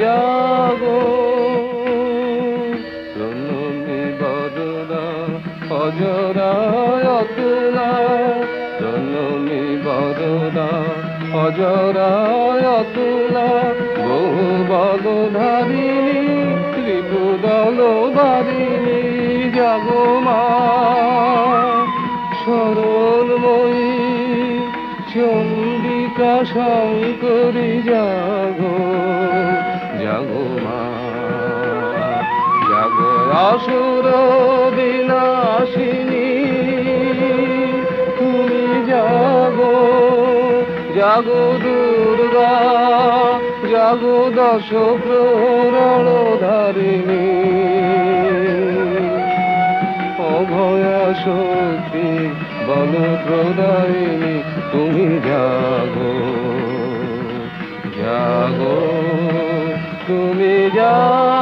জাগো প্রণমী বদনা অজরায় অতুলা প্রণমী বদনা অজরায় অতুলা বহু বলধারিণী ত্রিপুদল বারিণী, জাগো মা। সরলময়ী চন্ডিকা শঙ্করী জাগো জাগো মা, জাগো আসুর বিনাশিনী তুমি জাগো জাগো দুর্গা, জাগো দশ প্রহরণ ধারিণী। অভয়া শক্তি বল প্রদায়িনী তুমি জাগো। চলে যা।